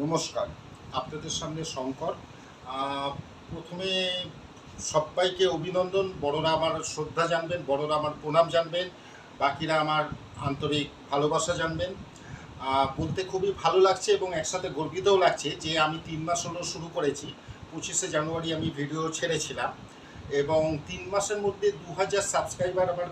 নমস্কার। আপনাদের সামনে শঙ্কর। প্রথমে সবাইকে অভিনন্দন। বড়রা আমার শ্রদ্ধা জানবেন, বড়রা আমার প্রণাম জানবেন, বাকিরা আমার আন্তরিক ভালোবাসা জানবেন। বলতে খুবই ভালো লাগছে এবং একসাথে গর্বিতও লাগছে যে আমি তিন মাস হলো শুরু করেছি। পঁচিশে জানুয়ারি আমি ভিডিও ছেড়েছিলাম এবং তিন মাসের মধ্যে দু হাজার সাবস্ক্রাইবার আমার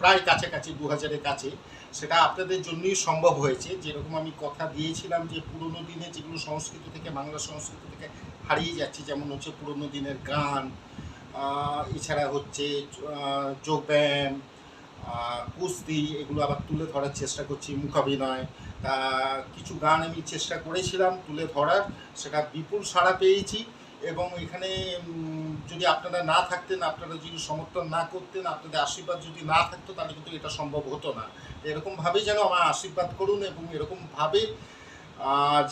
প্রায় কাছাকাছি দু হাজারের কাছে। সেটা আপনাদের জন্যই সম্ভব হয়েছে। যেরকম আমি কথা দিয়েছিলাম যে পুরোনো দিনে যেগুলো সংস্কৃত থেকে, বাংলা সংস্কৃত থেকে হারিয়ে যাচ্ছে, যেমন হচ্ছে পুরোনো দিনের গান এছাড়া হচ্ছে যোগব্যায়াম কুস্তি, এগুলো আবার তুলে ধরার চেষ্টা করছি, মুখাভিনয়। কিছু গান আমি চেষ্টা করেছিলাম তুলে ধরার, সেটা বিপুল সাড়া পেয়েছি। এবং এখানে যদি আপনারা না থাকতেন, আপনারা যদি সমর্থন না করতেন, আপনাদের আশীর্বাদ যদি না থাকতো, তাহলে কিন্তু এটা সম্ভব হতো না। এরকমভাবে যেন আমার আশীর্বাদ করুন এবং এরকমভাবে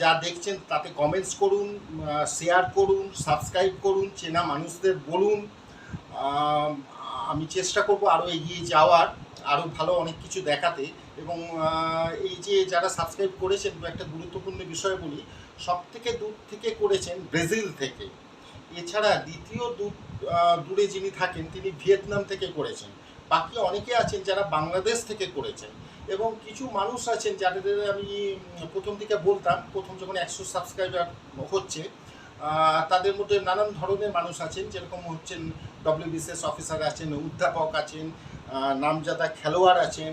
যা দেখছেন তাতে কমেন্টস করুন শেয়ার করুন সাবস্ক্রাইব করুন, চেনা মানুষদের বলুন। আমি চেষ্টা করব আরও এগিয়ে যাওয়ার। আরও ভালো অনেক কিছু দেখাতে এবং এই যে যারা সাবস্ক্রাইব করেছেন একটা গুরুত্বপূর্ণ বিষয় বলি সব থেকে দূর থেকে করেছেন ব্রাজিল থেকে। এছাড়া দ্বিতীয় দূর দূরে যিনি থাকেন, তিনি ভিয়েতনাম থেকে করেছেন। বাকি অনেকে আছেন যারা বাংলাদেশ থেকে করেছেন এবং কিছু মানুষ আছেন যাদের আমি প্রথম দিকে বলতাম, প্রথম যখন একশো সাবস্ক্রাইবার হচ্ছে তাদের মধ্যে নানান ধরনের মানুষ আছেন, যেরকম হচ্ছেন ডব্লিউবিসিএস অফিসার আছেন অধ্যাপক আছেন নামজাদা খেলোয়াড় আছেন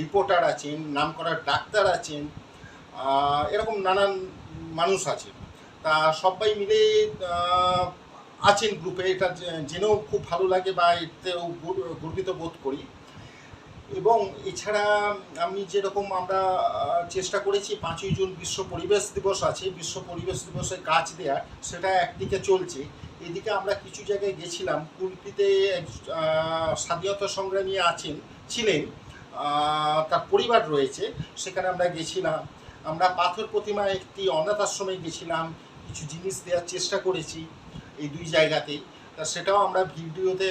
রিপোর্টার আছেন, নামকরা ডাক্তার আছেন এরকম নানান মানুষ আছেন। তা সবাই মিলে আছেন গ্রুপে এটা জেনেও খুব ভালো লাগে বা এতেও গর্বিত বোধ করি। এবং এছাড়া আমি যেরকম আমরা চেষ্টা করেছি, পাঁচই জুন বিশ্ব পরিবেশ দিবস আছে, বিশ্ব পরিবেশ দিবসে গাছ দেয়া সেটা একদিকে চলছে। এদিকে আমরা কিছু জায়গায় গেছিলাম, কুলপিতে স্বাধীনতা সংগ্রামী আছেন, ছিলেন তার পরিবার রয়েছে, সেখানে আমরা গেছিলাম। আমরা পাথর প্রতিমা একটি অনাথ আশ্রমে গেছিলাম, কিছু জিনিস দেওয়ার চেষ্টা করেছি এই দুই জায়গাতেই তা সেটাও আমরা ভিডিওতে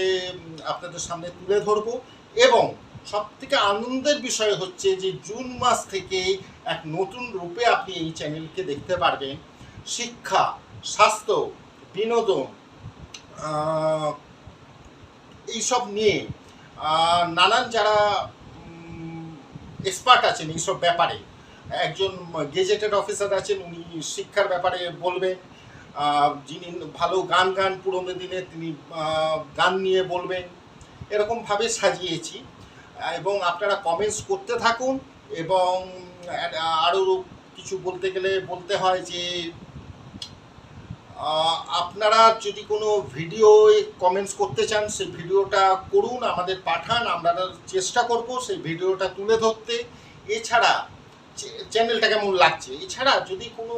আপনাদের সামনে তুলে ধরবো এবং সব থেকে আনন্দের বিষয় হচ্ছে যে জুন মাস থেকে এক নতুন রূপে আপনি এই চ্যানেলকে দেখতে পারবেন। শিক্ষা, স্বাস্থ্য বিনোদন এইসব নিয়ে নানান যারা এক্সপার্ট আছেন এইসব ব্যাপারে, একজন গেজেটেড অফিসার আছেন, উনি শিক্ষার ব্যাপারে বলবেন যিনি ভালো গান গান, পুরোনো দিনে তিনি গান নিয়ে বলবেন, এরকমভাবে সাজিয়েছি, এবং আপনারা কমেন্টস করতে থাকুন, এবং আরও কিছু বলতে গেলে বলতে হয় যে আপনারা যদি কোনো ভিডিও কমেন্টস করতে চান, সেই ভিডিওটা করুন, আমাদের পাঠান, আমরা চেষ্টা করব সেই ভিডিওটা তুলে ধরতে। এছাড়া চ্যানেলটা কেমন লাগছে? এছাড়া যদি কোনো,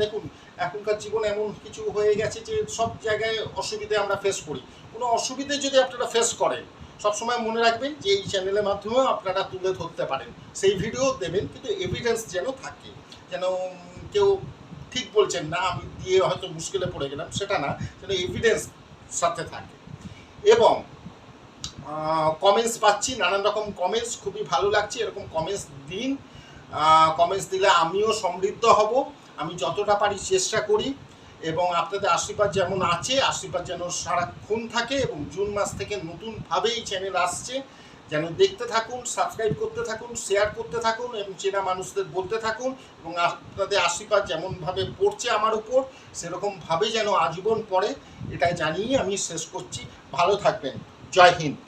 দেখুন, এখনকার জীবন এমন কিছু হয়ে গেছে যে সব জায়গায় অসুবিধে আমরা ফেস করি। কোনো অসুবিধে যদি আপনারা ফেস করেন, সবসময় মনে রাখবেন যে এই চ্যানেলের মাধ্যমেও আপনারা তুলে ধরতে পারেন। সেই ভিডিও দেবেন, কিন্তু এভিডেন্স যেন থাকে, যেন কেউ ঠিক বলছেন না, আমি দিয়ে হয়তো মুশকিলে পড়ে গেলাম, সেটা না, যেন এভিডেন্স সাথে থাকে। এবং কমেন্টস পাচ্ছি, নানান রকম কমেন্টস খুবই ভালো লাগছে, এরকম কমেন্টস দিন। কমেন্টস দিলে আমিও সমৃদ্ধ হব, আমি যতটা পারি চেষ্টা করি, এবং আপনাদের আশীর্বাদ যেমন আছে, আশীর্বাদ যেন সারাক্ষণ থাকে, এবং জুন মাস থেকে নতুনভাবে এই চ্যানেল আসছে যেন দেখতে থাকুন সাবস্ক্রাইব করতে থাকুন শেয়ার করতে থাকুন এবং চেনা মানুষদের বলতে থাকুন এবং আপনাদের আশীর্বাদ যেমনভাবে পড়ছে আমার উপর সেরকমভাবে যেন আজীবন পড়ে। এটা জানিয়ে আমি শেষ করছি। ভালো থাকবেন। জয় হিন্দ।